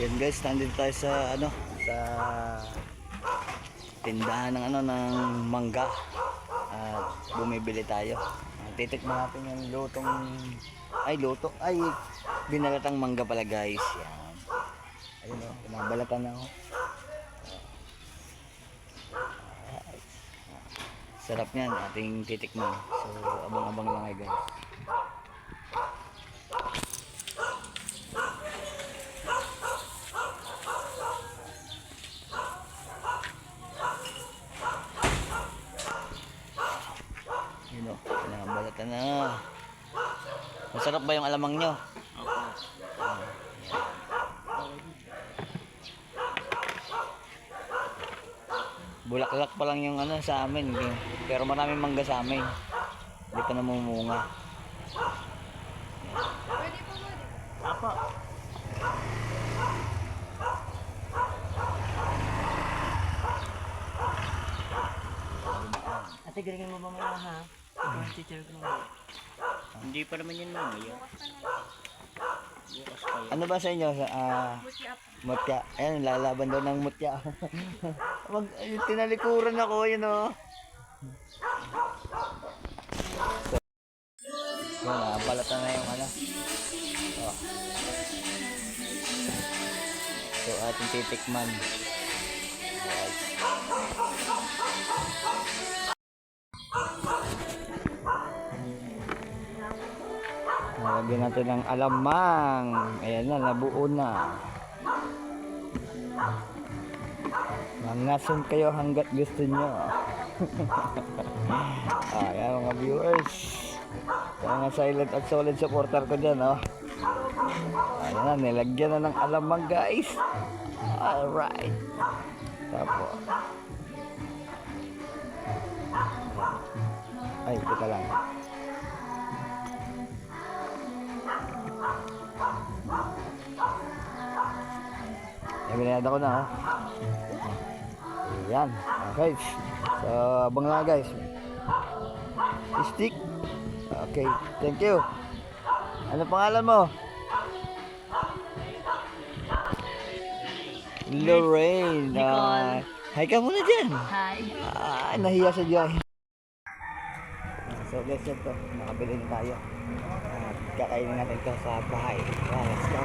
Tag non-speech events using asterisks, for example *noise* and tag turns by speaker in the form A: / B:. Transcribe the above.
A: Yan guys, nandito tayo sa ano, sa tindahan ng ano ng mangga. At bumibili tayo. Titikman natin yung lutong ay luto ay binalatang mangga pala guys. Yan. Ayun oh, binabalatan na oh. Alright. Sarap niyan ating titikman. So abang-abang lang ay guys. Yun o, pinabalatan na. Masarap ba yung alamang nyo? Bulaklak pa lang yung ano sa amin. Pero maraming mangga sa amin. Hindi pa namumunga.
B: Apo. Ate, galingan mo ba mga ha? Ito teacher ko. Hindi pa naman yan mamaya. Bukas pa yan.
A: Ano ba sa inyo? Sa, ah, mutya. Ayan, lalaban daw ng mutya. *laughs* Mag, ay, tinalikuran ako, yun o. So, yun, ah, balatan na yung ano. Oh. So, ating titikman. Yes. Nalagyan natin ng alamang. Ayan na, nabuo na. Mangason kayo hanggat gusto nyo. *laughs* Ayan mga viewers. Mga silent at solid supporter ko dyan, oh. Ayan na, nilagyan na ng alamang guys. Alright. Tapos. Ay, teka lang. Ay, binayad ako na, oh. Ayan. Okay. So, abang lang guys. Stick. Okay. Thank you. Ano pangalan mo? Lorraine. Ah, hi ka muna dyan.
B: Hi.
A: Ah, nahiya sa Joy. So guys, ito. Nakabili na tayo. At kakainin natin ito sa bahay. Yeah, let's go.